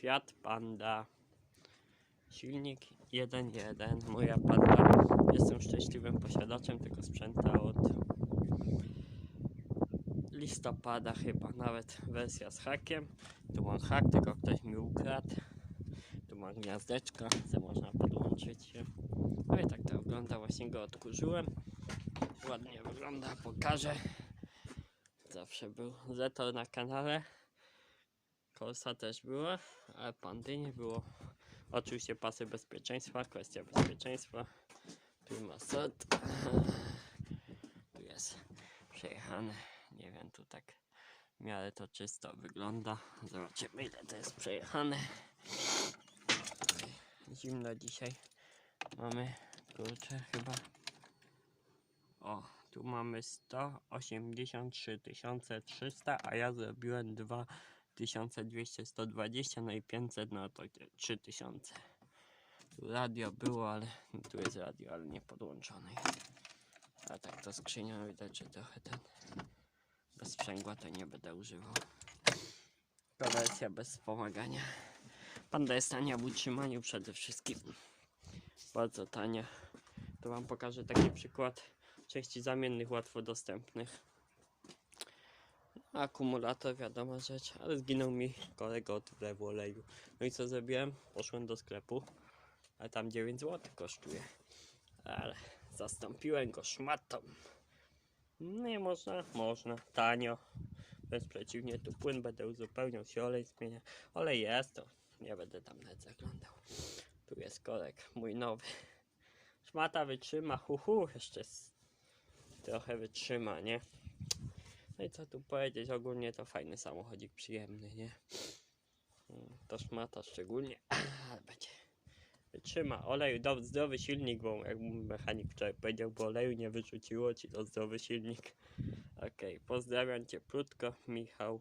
Fiat Panda. Silnik 1.1. Moja Panda. Jestem szczęśliwym posiadaczem tego sprzętu od listopada chyba. Nawet wersja z hakiem. Tu mam hak, tylko ktoś mi ukradł. Tu mam gniazdeczko, co można podłączyć się. No i tak to wygląda. Właśnie go odkurzyłem. Ładnie wygląda, pokażę. Zawsze był Zetor na kanale. Korsa też była, ale pandy nie było. Oczywiście pasy bezpieczeństwa, kwestia bezpieczeństwa. Tu ma. Tu jest przejechane. Nie wiem, tu tak w miarę to czysto wygląda. Zobaczymy ile to jest przejechane. Zimno dzisiaj. Mamy, kurczę, chyba. O, tu mamy 183 300, a ja zrobiłem 2200, 120, no i 500, no to 3000. Tu radio było, ale tu jest radio, ale nie podłączone. A tak to skrzynią widać, że trochę ten bez sprzęgła to nie będę używał. To wersja bez wspomagania. Panda jest tania w utrzymaniu przede wszystkim. Bardzo tania. To wam pokażę taki przykład części zamiennych łatwo dostępnych. Akumulator, wiadoma rzecz, ale zginął mi kolega od wlewu oleju. No i co zrobiłem? Poszłem do sklepu, ale tam 9 zł kosztuje. Ale zastąpiłem go szmatą. Nie można, można, tanio. Bezprzeciwnie, tu płyn będę uzupełniał, się olej zmienia. Olej jest, to nie będę tam nawet zaglądał. Tu jest korek, mój nowy. Szmata wytrzyma, hu, hu jeszcze trochę wytrzyma, nie? No i co tu powiedzieć, ogólnie to fajny samochodzik, przyjemny, nie? Mm, To szmata szczególnie, ale będzie wytrzyma. Oleju, do, zdrowy silnik, bo jak mechanik wczoraj powiedział, bo oleju nie wyrzuciło ci, to zdrowy silnik. Okej, pozdrawiam cieplutko, Michał.